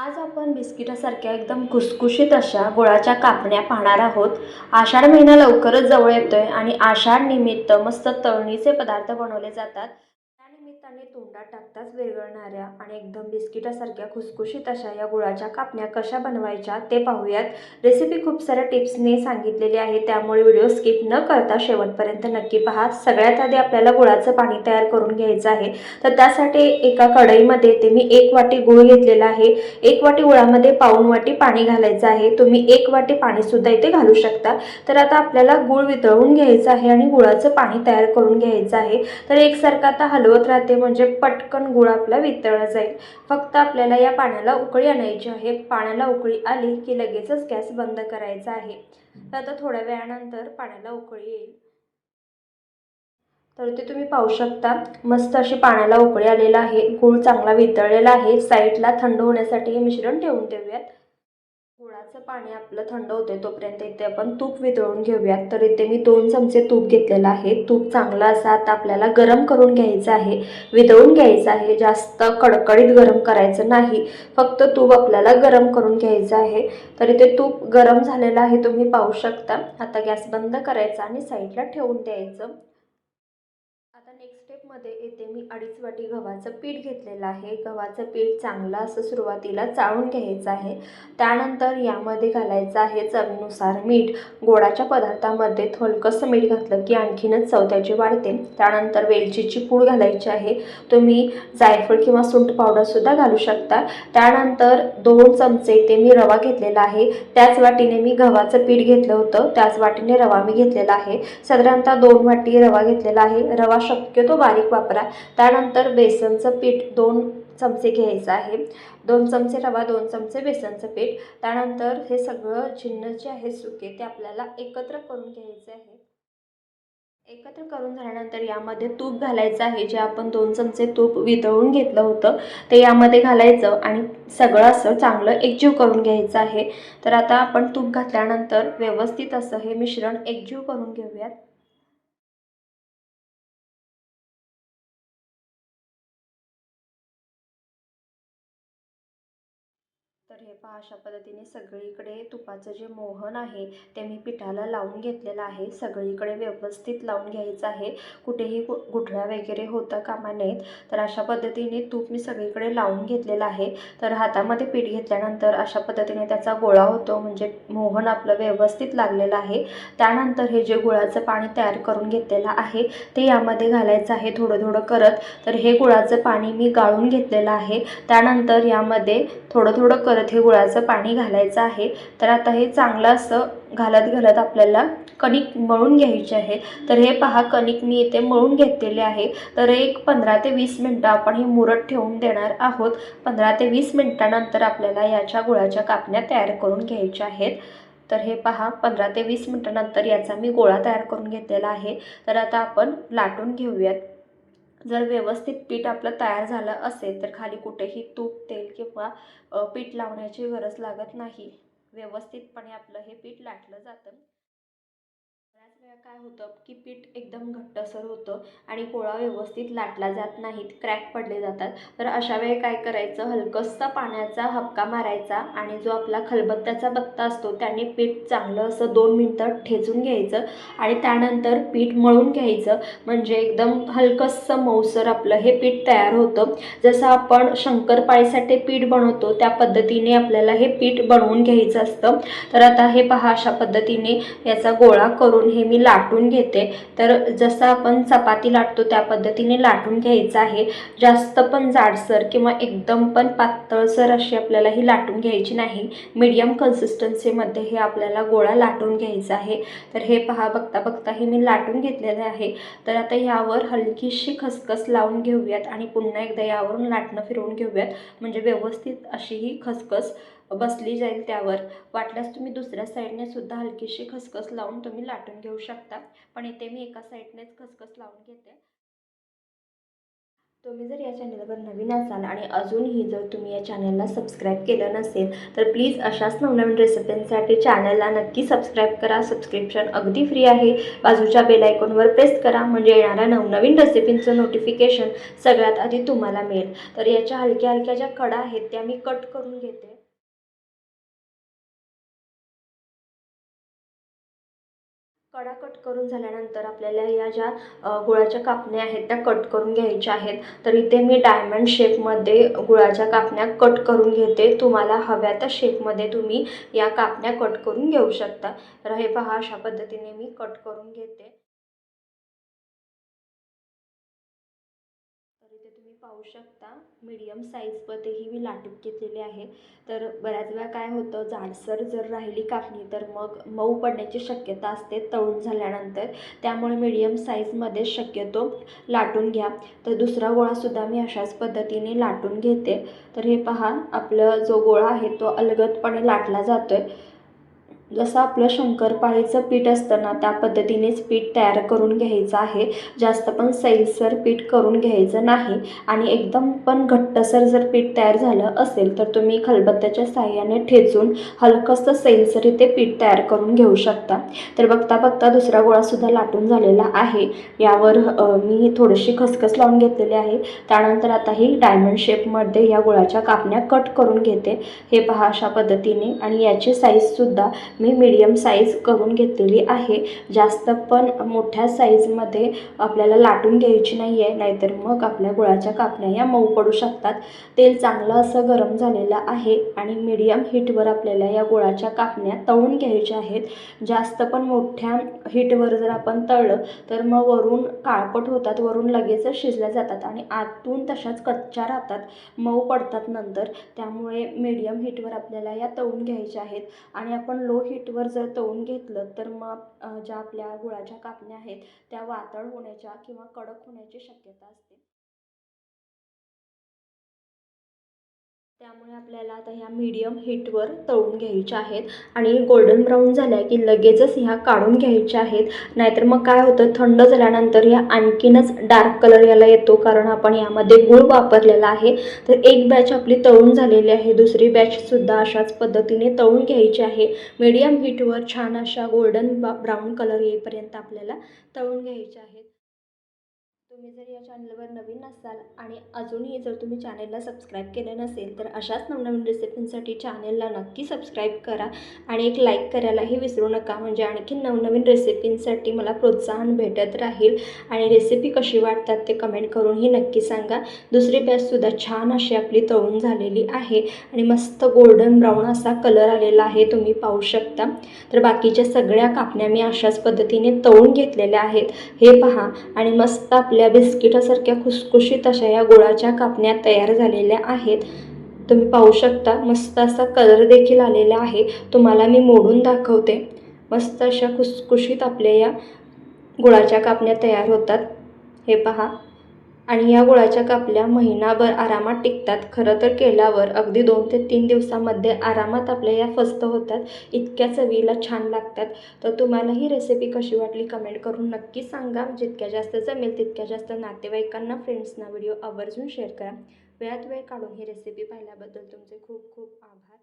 आज आपण बिस्किटासारख्या एकदम खुसखुशीत अशा गुळाच्या कापण्या पाहणार आहोत. आषाढ महिना लवकरच जवळ येतोय आणि आषाढ निमित्त मस्त तळणीचे पदार्थ बनवले जातात. त्या तोंडात टाकताच विरघळणाऱ्या आणि एकदम बिस्किटासारख्या खुसखुशीत अशा या गुळाच्या कापण्या कशा बनवायच्या ते पाहूयात. रेसिपी खूप साऱ्या टिप्सने सांगितलेली आहे त्यामुळे व्हिडिओ स्किप न करता शेवटपर्यंत नक्की पहा. सगळ्यात आधी आपल्याला गुळाचं पाणी तयार करून घ्यायचं आहे. तर त्यासाठी एका कढईमध्ये ते मी एक वाटी गूळ घेतलेला आहे. एक वाटी गुळामध्ये पाऊन वाटी पाणी घालायचं आहे. तुम्ही एक वाटी पाणीसुद्धा इथे घालू शकता. तर आता आपल्याला गूळ वितळून घ्यायचं आहे आणि गुळाचं पाणी तयार करून घ्यायचं आहे. तर एकसारखं आता हलवत राहते म्हणजे पटकन गुळ आपला वितळला जाईल. फक्त आपल्याला या पाण्याला उकळी आणायची आहे. पाण्याला उकळी आली की लगेचच गॅस बंद करायचा आहे. तर आता थोड्या वेळानंतर पाण्याला उकळी येईल. तर ते तुम्ही पाहू शकता. मस्त अशी पाण्याला उकळी आलेला आहे. गूळ चांगला वितळलेला आहे. साईडला थंड होण्यासाठी हे मिश्रण ठेवून देऊयात गुळाचं पाणी आपलं थंड होते तोपर्यंत इथे आपण तूप वितळून घेऊयात. तर इथे मी दोन चमचे तूप घेतलेलं आहे. तूप चांगलं असं आता आपल्याला गरम करून घ्यायचं आहे. वितळून घ्यायचं आहे. जास्त कडकडीत गरम करायचं नाही. फक्त तूप आपल्याला गरम करून घ्यायचं आहे. तर इथे तूप गरम झालेलं आहे. तुम्ही पाहू शकता. आता गॅस बंद करायचा आणि साईडला ठेवून द्यायचं. मध्ये येते. मी अडीच वाटी गव्हाचं पीठ घेतलेलं आहे. गव्हाचं पीठ चांगलं असं सुरुवातीला चाळून घ्यायचं आहे. त्यानंतर यामध्ये घालायचं आहे चवीनुसार मीठ. गोडाच्या पदार्थामध्ये थोडकंसं मीठ घातलं की आणखीनच चव त्याची वाढते. त्यानंतर वेलचीची पूड घालायची आहे. तुम्ही जायफळ किंवा सुंठ पावडरसुद्धा घालू शकता. त्यानंतर दोन चमचे ते मी रवा घेतलेला आहे. त्याच वाटीने मी गव्हाचं पीठ घेतलं होतं. त्याच वाटीने रवा मी घेतलेला आहे. साधारणतः दोन वाटी रवा घेतलेला आहे. रवा शक्यतो बारीक वापरा. त्यानंतर बेसनचं पीठ दोन चमचे घ्यायचं आहे. दोन चमचे रवा दोन चमचे बेसनचं पीठ. त्यानंतर हे सगळं चिन्ह जे आहे सुके ते आपल्याला एकत्र करून घ्यायचे आहे. एकत्र करून झाल्यानंतर यामध्ये तूप घालायचं आहे. जे आपण दोन चमचे तूप वितळून घेतलं होतं ते यामध्ये घालायचं आणि सगळं असं चांगलं एकजीव करून घ्यायचं आहे. तर आता आपण तूप घातल्यानंतर व्यवस्थित असं हे मिश्रण एकजीव करून घेऊयात. तर हे पहा अशा पद्धतीने सगळीकडे तुपाचं जे मोहन आहे ते मी पिठाला लावून घेतलेलं आहे. सगळीकडे व्यवस्थित लावून घ्यायचं आहे. कुठेही गु गुठळ्या वगैरे होता कामा नयेत. तर अशा पद्धतीने तूप मी सगळीकडे लावून घेतलेलं आहे. तर हातामध्ये पीठ घेतल्यानंतर अशा पद्धतीने त्याचा गोळा होतो म्हणजे मोहन आपलं व्यवस्थित लागलेलं आहे. त्यानंतर हे जे गुळाचं पाणी तयार करून घेतलेलं आहे ते यामध्ये घालायचं आहे थोडं थोडं करत. तर हे गुळाचं पाणी मी गाळून घेतलेलं आहे. त्यानंतर यामध्ये थोडं थोडं करत हे गुळाचं पाणी घालायचं आहे. तर आता हे चांगलं असं घालत घालत आपल्याला कणिक मळून घ्यायची आहे. तर हे पहा कणिक मी इथे मळून घेतलेले आहे. तर एक पंधरा ते वीस मिनटं आपण हे मुरत ठेवून देणार आहोत. पंधरा ते वीस मिनटानंतर आपल्याला याच्या गुळाच्या कापण्या तयार करून घ्यायच्या आहेत. तर हे पहा पंधरा ते वीस मिनटानंतर याचा मी गोळा तयार करून घेतलेला आहे. तर आता आपण लाटून घेऊयात. जर व्यवस्थित पीठ आपलं तयार झालं असेल तर खाली कुठेही तूप तेल किंवा पीठ लावण्याची गरज लागत नाही. व्यवस्थितपणे आपलं हे पीठ लाटलं जातं. वेळा काय होतं की पीठ एकदम घट्टसर होतं आणि पोळा व्यवस्थित लाटला जात नाहीत क्रॅक पडले जातात. तर अशा वेळी काय करायचं? हलकंसा पाण्याचा हपका मारायचा आणि जो आपला खलबत्त्याचा बत्ता असतो त्याने पीठ चांगलं असं दोन मिनटं ठेचून घ्यायचं आणि त्यानंतर पीठ मळून घ्यायचं. म्हणजे एकदम हलकसं मऊसर आपलं हे पीठ तयार होतं. जसं आपण शंकरपाळीसाठी पीठ बनवतो त्या पद्धतीने आपल्याला हे पीठ बनवून घ्यायचं असतं. तर आता हे पहा अशा पद्धतीने याचा गोळा करून हे मी लाटून घेते. तर जसं आपण चपाती लाटतो त्या पद्धतीने लाटून घ्यायचं आहे. जास्त पण जाडसर किंवा एकदम पण पातळसर अशी आपल्याला ही लाटून घ्यायची नाही. मीडियम कन्सिस्टन्सीमध्ये हे आपल्याला गोळा लाटून घ्यायचा आहे. तर हे पहा बघता बघता हे मी लाटून घेतलेलं आहे. तर आता यावर हलकीशी खसखस लावून घेऊयात आणि पुन्हा एकदा यावरून लाटणं फिरवून घेऊयात. म्हणजे व्यवस्थित अशी ही खसखस बसली जाईल त्यावर. वाटल्यास तुम्ही दुसऱ्या साईडने सुद्धा हलकीशी खसखस लावून तुम्ही लाटून घेऊ शकता. पण इथे मी एका साईडनेच खसखस लावून घेते. तुम्ही जर या चॅनलवर नवीन असाल आणि अजूनही जर तुम्ही या चॅनलला सबस्क्राईब केलं नसेल तर प्लीज अशाच नवनवीन रेसिपींसाठी चॅनलला नक्की सबस्क्राईब करा. सबस्क्रिप्शन अगदी फ्री आहे. बाजूच्या बेल आयकॉनवर प्रेस करा. म्हणजे येणाऱ्या नवनवीन रेसिपींचं नोटिफिकेशन सगळ्यात आधी तुम्हाला मिळेल. तर याच्या हलक्या हलक्या ज्या कडा आहेत त्या मी कट करून घेते. कडा कट करून झाल्यानंतर आपल्याला या ज्या गुळाच्या कापण्या आहेत त्या कट करून घ्यायच्या आहेत. तर इथे मी डायमंड शेपमध्ये गुळाच्या कापण्या कट करून घेते. तुम्हाला हव्या त्या शेपमध्ये तुम्ही या कापण्या कट करून घेऊ शकता. तर हे पहा अशा पद्धतीने मी कट करून घेते. पाहू शकता. मीडियम साईजमध्येही मी लाटून घेतलेले आहे. तर बऱ्याच वेळा काय होतं जाडसर जर राहिली कापणी तर मग मऊ पडण्याची शक्यता असते तळून झाल्यानंतर. त्यामुळे मीडियम साईजमध्ये शक्यतो लाटून घ्या. तर दुसरा गोळासुद्धा मी अशाच पद्धतीने लाटून घेते. तर हे पहा आपलं जो गोळा आहे तो अलगदपणे लाटला जातो आहे जसं आपलं शंकरपाळीचं पीठ असतं ना त्या पद्धतीनेच पीठ तयार करून घ्यायचं आहे. जास्त पण सैलसर पीठ करून घ्यायचं नाही. आणि एकदम पण घट्टसर जर पीठ तयार झालं असेल तर तुम्ही खलबत्त्याच्या साह्याने ठेचून हलकंसं सैलसर इथे पीठ तयार करून घेऊ शकता. तर बघता बघता दुसरा गोळासुद्धा लाटून झालेला आहे. यावर मी थोडीशी खसखस लावून घेतलेली आहे. त्यानंतर आता ही डायमंड शेपमध्ये या गुळाच्या कापण्या कट करून घेते. हे पहा अशा पद्धतीने. आणि याची साईजसुद्धा मी मीडियम साईज करून घेतलेली आहे. जास्त पण मोठ्या साईजमध्ये आपल्याला लाटून घ्यायची नाही आहे नाहीतर मग आपल्या गुळाच्या कापण्या या मऊ पडू शकतात. तेल चांगलं असं गरम झालेलं आहे आणि मीडियम हीटवर आपल्याला या गुळाच्या कापण्या तळून घ्यायच्या आहेत. जास्त पण मोठ्या हीटवर जर आपण तळलं तर मग वरून काळपट होतात वरून लगेचच शिजल्या जातात आणि आतून तशाच कच्च्या राहतात मऊ पडतात नंतर. त्यामुळे मीडियम हीटवर आपल्याला या तळून घ्यायच्या आहेत. आणि आपण लो हीटवर जर तळून घेतलं तर मग ज्या आपल्या गुळाच्या कापण्या आहेत त्या वातळ होण्याच्या किंवा कडक होण्याची शक्यता असते. त्यामुळे आपल्याला आता ह्या मीडियम हीटवर तळून घ्यायच्या आहेत. आणि गोल्डन ब्राऊन झाल्या की लगेचच ह्या काढून घ्यायच्या आहेत. नाहीतर मग काय होतं? थंड झाल्यानंतर ह्या आणखीनच डार्क कलर याला येतो कारण आपण यामध्ये गूळ वापरलेला आहे. तर एक बॅच आपली तळून झालेली आहे. दुसरी बॅचसुद्धा अशाच पद्धतीने तळून घ्यायची आहे. मीडियम हीटवर छान अशा गोल्डन ब्राऊन कलर येईपर्यंत आपल्याला तळून घ्यायच्या आहे तुम्ही जर या चॅनलवर नवीन असाल आणि अजूनही जर तुम्ही चॅनलला सबस्क्राईब केलं नसेल तर अशाच नवनवीन रेसिपींसाठी चॅनलला नक्की सबस्क्राईब करा आणि एक लाईक करायलाही विसरू नका. म्हणजे आणखी नवनवीन रेसिपींसाठी मला प्रोत्साहन भेटत राहील आणि रेसिपी कशी वाटतात ते कमेंट करूनही नक्की सांगा. दुसरी बॅचसुद्धा छान अशी आपली तळून झालेली आहे आणि मस्त गोल्डन ब्राऊन असा कलर आलेला आहे तुम्ही पाहू शकता. तर बाकीच्या सगळ्या कापण्या मी अशाच पद्धतीने तळून घेतलेल्या आहेत. हे पहा आणि मस्त आपल्या बिस्किटासारख्या खुसखुशीत अशा या गुळाच्या कापण्या तयार झालेल्या आहेत. तुम्ही पाहू शकता मस्त असा कलर देखील आलेला आहे. तुम्हाला मी मोडून दाखवते. मस्त अशा खुसखुशीत आपल्या या गुळाच्या कापण्या तयार होतात. हे पहा. आणि या गुळाच्या कापल्या महिनाभर आरामात टिकतात. खरं तर केल्यावर अगदी दोन ते तीन दिवसामध्ये आरामात आपल्या या फस्त होतात इतक्या चवीला छान लागतात. तर तुम्हाला ही रेसिपी कशी वाटली कमेंट करून नक्की सांगा. जितक्या जास्त जमेल तितक्या जास्त नातेवाईकांना फ्रेंड्सना व्हिडिओ आवर्जून शेअर करा. वेळात वेळ काढून ही रेसिपी पाहिल्याबद्दल तुमचे खूप खूप आभार.